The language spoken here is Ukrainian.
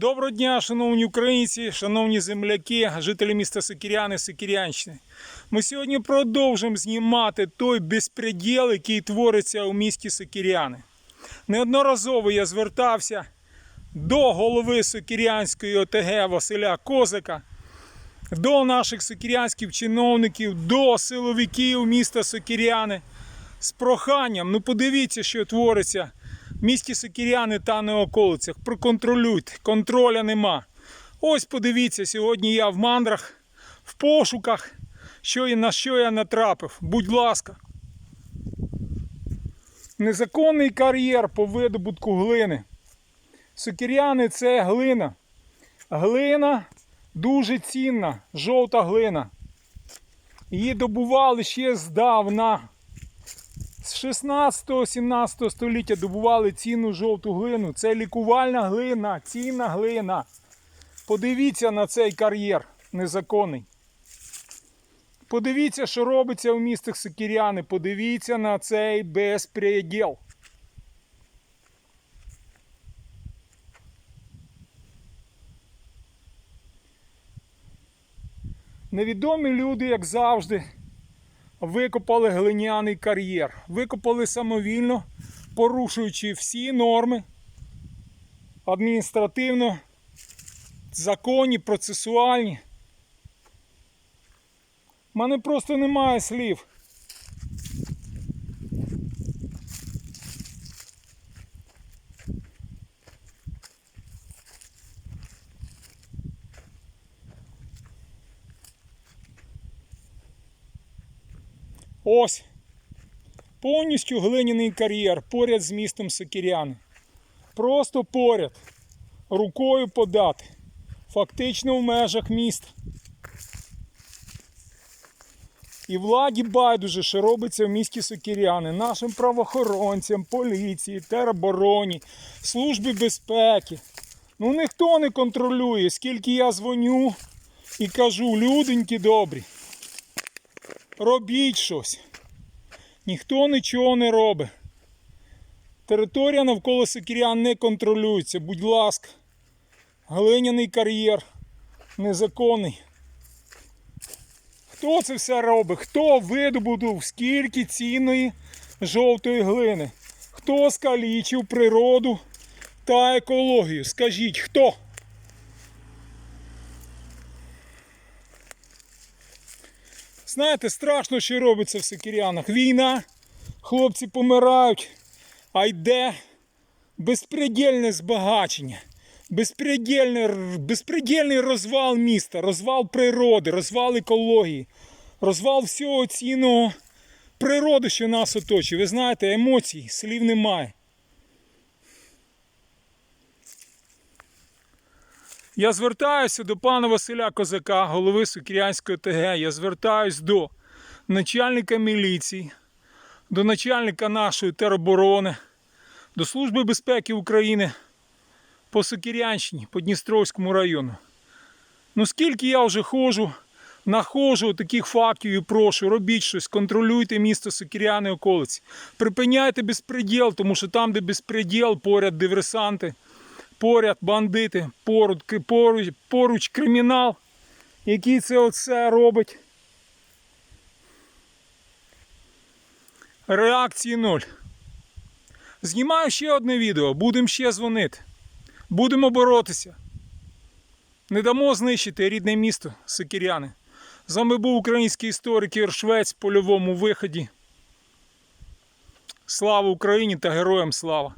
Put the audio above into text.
Доброго дня, шановні українці, шановні земляки, жителі міста Сокіряни, Сокірянщини. Ми сьогодні продовжимо знімати той безпреділ, який твориться у місті Сокіряни. Неодноразово я звертався до голови Сокірянської ОТГ Василя Козика, до наших сокірянських чиновників, до силовиків міста Сокіряни з проханням. Ну подивіться, що твориться місті Сокіряни та на околицях. Проконтролюйте, контроля нема. Ось подивіться, сьогодні я в мандрах, в пошуках, що і на що я натрапив. Будь ласка. Незаконний кар'єр по видобутку глини. Сокіряни це глина. Глина дуже цінна, жовта глина. Її добували ще здавна. З 16-17 століття добували цінну жовту глину. Це лікувальна глина, цінна глина. Подивіться на цей кар'єр незаконний. Подивіться, що робиться у містах Сокіряни. Подивіться на цей безпреділ. Невідомі люди, як завжди, викопали глиняний кар'єр. Викопали самовільно, порушуючи всі норми адміністративно, законні, процесуальні. У мене просто немає слів. Ось. Повністю глиняний кар'єр поряд з містом Сокіряни. Просто поряд. Рукою подати. Фактично в межах міста. І владі байдуже, що робиться в місті Сокіряни, нашим правоохоронцям, поліції, теробороні, службі безпеки. Ну ніхто не контролює, скільки я дзвоню і кажу, люденькі добрі, робіть щось. Ніхто нічого не робить. Територія навколо Сокірян не контролюється. Будь ласка, глиняний кар'єр незаконний. Хто це все робить? Хто видобудив скільки цінної жовтої глини? Хто скалічив природу та екологію? Скажіть, хто? Знаєте, страшно, що робиться в Сокірянах. Війна, хлопці помирають, а йде безпредельне збагачення, безпредельний розвал міста, розвал природи, розвал екології, розвал всього цінного природи, що нас оточує. Ви знаєте, емоцій, слів немає. Я звертаюся до пана Василя Козака, голови Сукірянської ТГ. Я звертаюся до начальника міліції, до начальника нашої тероборони, до Служби безпеки України по Сокірянщині, по Дністровському району. Ну скільки я вже ходжу, находжу таких фактів і прошу, робіть щось, контролюйте місто Сокіряни околиці. Припиняйте безпреділ, тому що там, де безпреділ, поряд диверсанти поряд бандити, поруч, поруч, поруч кримінал, який це оце робить. Реакції ноль. Знімаю ще одне відео, будемо ще дзвонити. Будемо боротися. Не дамо знищити рідне місто Сокіряни. З вами був український історик Ігор Швець в польовому виході. Слава Україні та героям слава!